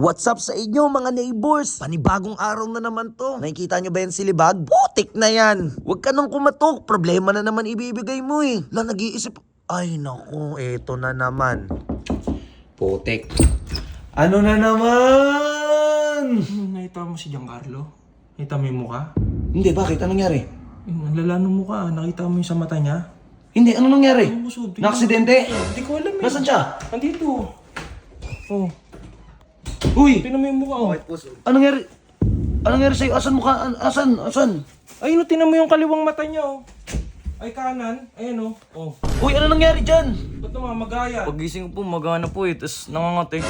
What's up sa inyo mga neighbors? Panibagong araw na naman to. Nakikita nyo ba yan si Libag? Putik na yan. Huwag ka nang kumatok. Problema na naman ibibigay mo eh. La, nag-iisip. Ay naku, eto na naman. Putek. Ano na naman? Hmm, Nakita mo si Giancarlo? Nakita mo yung mukha? Hindi, bakit? Anong nangyari? Yung ang lala ng mukha, nakita mo yung sa mata niya? Hindi, anong nangyari? Di- Na-aksidente? Hindi ko alam eh. Nasaan siya? Andito. Oh, Uy! tingnan mo yung mukha oh. Anong nangyari? Anong nangyari sa'yo? Asan mukha? An- Asan? Asan? Ayun, oh, tingnan mo yung kaliwang mata niya oh. Ay kanan, ayun oh. Oh, Uy, ano nangyari dyan? ba't namamagaya? Pagising ko po, magana po eh, tapos nangangati.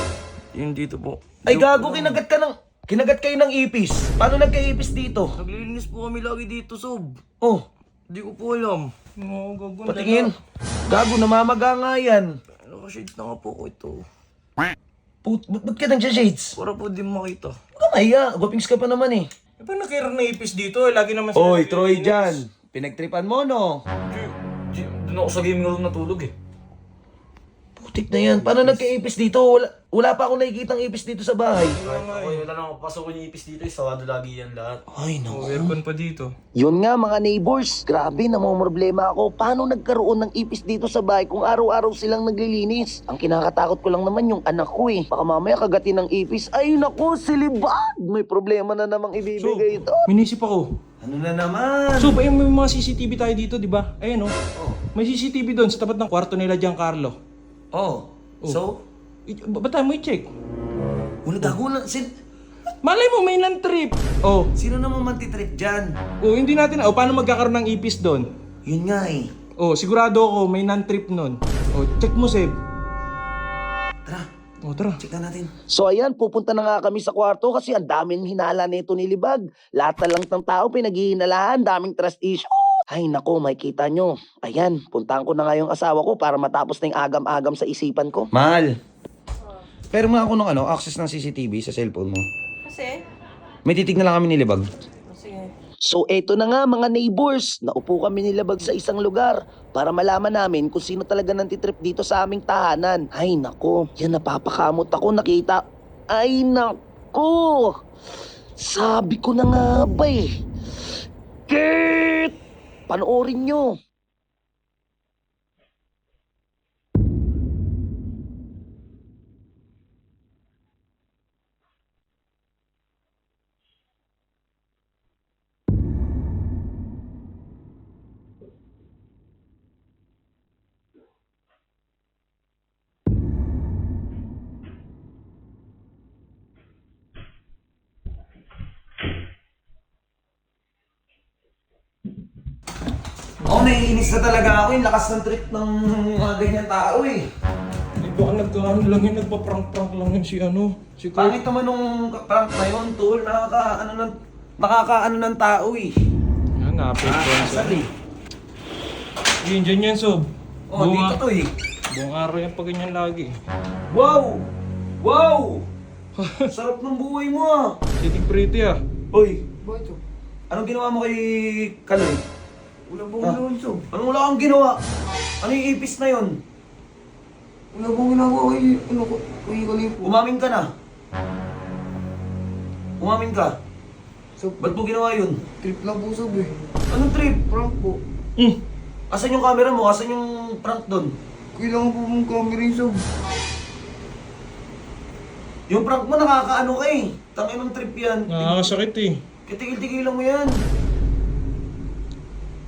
Yun dito po. Ay, gago, kinagat ka ng... Kinagat kayo ng ipis. Paano nagka-ipis dito? Naglilinis po kami lagi dito, Sob. Oh, Hindi ko po alam. Oo, gago. patingin. Gago, namamaga nga yan. Nakashades na nga po ko ito. Put, ba't, ba't ka nag-shades? Para po di makita. Huwag ka mahiya. Gwapings ka pa naman eh. Eh, paano nakirang na ipis dito? Eh, lagi naman sila Oy, Troy dyan. Pinagtripan mo, no? Doon ako sa gaming room natulog eh. Putik na yan. Paano nagka-ipis dito? Wala, wala pa akong nakikita ipis dito sa bahay. Okay, wala na ako pasok ko yung ipis dito eh. Sarado lagi yan lahat. Ay, Oh, no. aircon pa dito. Yun nga mga neighbors, grabe namumroblema ako. Paano nagkaroon ng ipis dito sa bahay kung araw-araw silang naglilinis? Ang kinakatakot ko lang naman yung anak ko eh. Baka mamaya kagatin ng ipis. Ay naku, silibag! May problema na namang ibibigay ito. Minisip ako. Ano na naman? So, ba yung may mga CCTV tayo dito, di ba? Ayun oh. May CCTV doon sa tapat ng kwarto nila Giancarlo. Oh. So? I- ba- ba't tayo mo i-check? Wala gago na. Sin, Malay mo, may non-trip. Oh, sino naman mantitrip dyan? oh, hindi natin, oh, paano magkakaroon ng ipis doon? Yun nga eh. Oh, sigurado ako, may non-trip nun. Oh, check mo, Seb. Tara, Oh, tara. check na natin. So ayan, pupunta na nga kami sa kwarto kasi ang daming hinala nito ni Libag. Lahat na lang ng tao pinaghihinalahan, daming trust issue. Ay nako, makikita nyo. Ayan, puntahan ko na nga yung asawa ko para matapos na yung agam-agam sa isipan ko. Mahal. Pero mga ako ng ano, access ng CCTV sa cellphone mo. Kasi? May titignan lang kami nilibag. Sige. So eto na nga mga neighbors, naupo kami nilabag sa isang lugar para malaman namin kung sino talaga nantitrip dito sa aming tahanan. Ay nako, yan napapakamot ako nakita. Ay nako, sabi ko na nga ba eh. Kit! Panoorin nyo. Naiinis na talaga ako. Yung lakas ng trip ng mga ganyan tao eh. Ay, baka nagkaano lang yun, nagpa-prank-prank lang yun si ano. Si Kurt. Pangit naman nung prank na yun, tol. Nakaka, ano ng, nakakaano ng tao eh. Ah, yan sa... sorry. Yun, dyan yan, Sob. Oh, dito to eh. Buong araw yan pa ganyan lagi. Wow! Wow! Sarap ng buhay mo ah. Sitting pretty ah. Uy, anong ginawa mo kay Kaloy? Wala pong Ah. ginawa so. Anong wala kang ginawa? Ano yung ipis na yun? Wala pong ginagawa kay, ano ko, kay Kalipo. Umamin ka na. Umamin ka. So, Ba't mo ginawa yun? trip lang po sob eh. Anong trip? Prank po. Mm. Asan yung camera mo? Asan yung prank doon? Kailangan po mong camera yung sob. Yung prank mo nakakaano ka eh. Tangin ng trip yan. Nakakasakit eh. Kitigil-tigilan mo yan.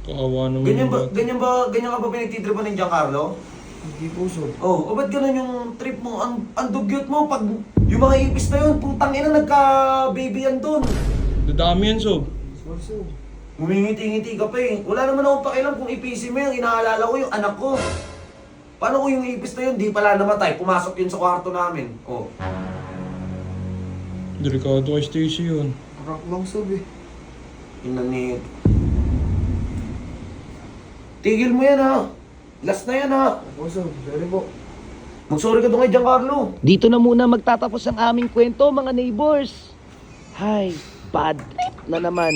Kawawa naman Ganyan yung ba, bata. ganyan ba, ganyan ka ba pinagtitripan ni Giancarlo? Hindi po sob. Oh, o ba't ganun yung trip mo? Ang, ang dugyot mo pag yung mga ipis na yun, putang ina nagka-baby yan doon. Dadami yan, Sob. Sorry sob. Ngumingiti-ngiti ka pa eh. Wala naman akong pakialam kung ipisin mo yung inaalala ko yung anak ko. Paano kung yung ipis na yun, di pala namatay, pumasok yun sa kwarto namin. Oh. Delikado kay Stacy yun. Prank lang sob eh. Inanit. Tigil mo yan ha. Last na yan ha. Ako sob, sorry po. Mag-sorry ka doon kay Giancarlo. Dito na muna magtatapos ang aming kwento mga neighbors. Hay, bad trip na naman.